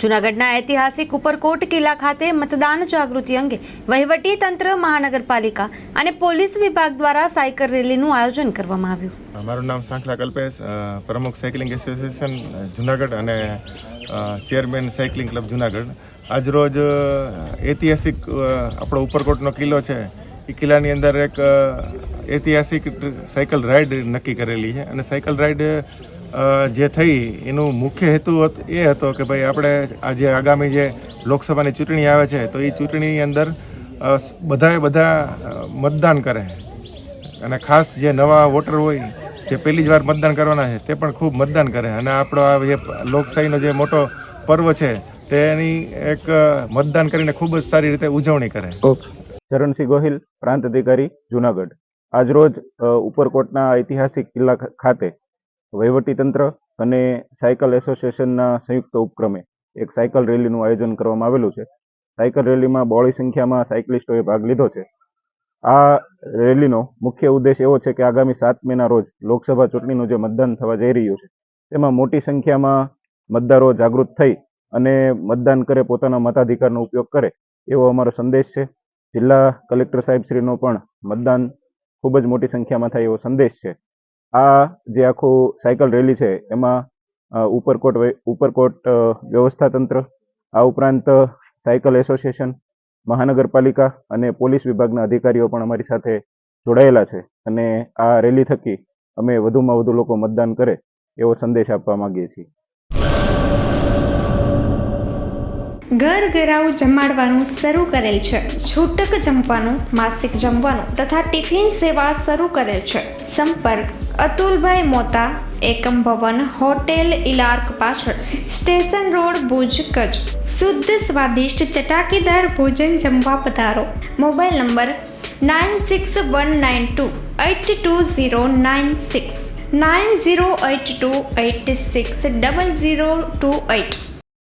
જૂનાગઢના ઐતિહાસિક ઉપરકોટ કિલ્લા ખાતે મતદાન જાગૃતિ અંગે વહીવટી તંત્ર મહાનગરપાલિકા અને પોલીસ વિભાગ દ્વારા સાયકલ રેલીનું આયોજન કરવામાં આવ્યું. મારું નામ સાંખલા કલ્પેશ પ્રમુખ સાયકલિંગ એસોસિએશન જુનાગઢ અને ચેરમેન સાયકલિંગ ક્લબ જુનાગઢ. આજરોજ ઐતિહાસિક આપણો ઉપરકોટનો કિલ્લો છે. એ કિલ્લાની અંદર એક ઐતિહાસિક સાયકલ રાઈડ નક્કી કરેલી છે. અને સાયકલ રાઈડ અ, જે થઈ એનું મુખ્ય હેતુ એ હતો કે ભાઈ આપણે આજે આગામી જે લોકસભાની ચૂંટણી આવે છે, તો એ ચૂંટણીની અંદર બધાએ બધા મતદાન કરે. અને ખાસ જે નવા વોટર હોય, જે પહેલી જ વાર મતદાન કરવાના છે, તે પણ ખૂબ મતદાન કરે. અને આપણો આ જે લોકશાહીનો જે મોટો પર્વ છે, તેની એક મતદાન કરીને ખૂબ જ સારી રીતે ઉજવણી કરે. ચરણસિંહ ગોહિલ, પ્રાંત અધિકારી, જુનાગઢ. આજરોજ ઉપરકોટના ઐતિહાસિક કિલ્લા ખાતે વહીવટીતંત્ર અને સાયકલ એસોસિએશનના સંયુક્ત ઉપક્રમે એક સાયકલ રેલીનું આયોજન કરવામાં આવેલું છે. સાયકલ રેલીમાં બહોળી સંખ્યામાં સાયકલિસ્ટોએ ભાગ લીધો છે. આ રેલીનો મુખ્ય ઉદ્દેશ એવો છે કે આગામી સાત મેના રોજ લોકસભા ચૂંટણીનું જે મતદાન થવા જઈ રહ્યું છે, તેમાં મોટી સંખ્યામાં મતદારો જાગૃત થઈ અને મતદાન કરે, પોતાના મતાધિકારનો ઉપયોગ કરે એવો અમારો સંદેશ છે. જિલ્લા કલેક્ટર સાહેબશ્રીનો પણ મતદાન ખૂબ જ મોટી સંખ્યામાં થાય એવો સંદેશ છે. આ જે આખું સાયકલ રેલી છે, એમાં ઉપરકોટ ઉપરકોટ વ્યવસ્થા તંત્ર, આ ઉપરાંત સાયકલ એસોસિએશન, મહાનગરપાલિકા અને પોલીસ વિભાગના અધિકારીઓ પણ અમારી સાથે જોડાયેલા છે. અને આ રેલી થકી અમે વધુમાં વધુ લોકો મતદાન કરે એવો સંદેશ આપવા માંગીએ છીએ. ઘર ઘરાઉ જમાડવાનું શરૂ કરેલ છે. છૂટક જમવાનું, માસિક જમવાનું તથા ટિફિન સેવા શરૂ કરેલ છે. સંપર્ક, અતુલભાઈ મોતા, એકમ ભવન, હોટેલ ઇલાર્ક પાછળ, સ્ટેશન રોડ, ભુજ કચ્છ. શુદ્ધ, સ્વાદિષ્ટ, ચટાકેદાર ભોજન જમવા પધારો. Mobile number nine six one nine two eight two zero nine six. Nine zero eight two eight six double zero two eight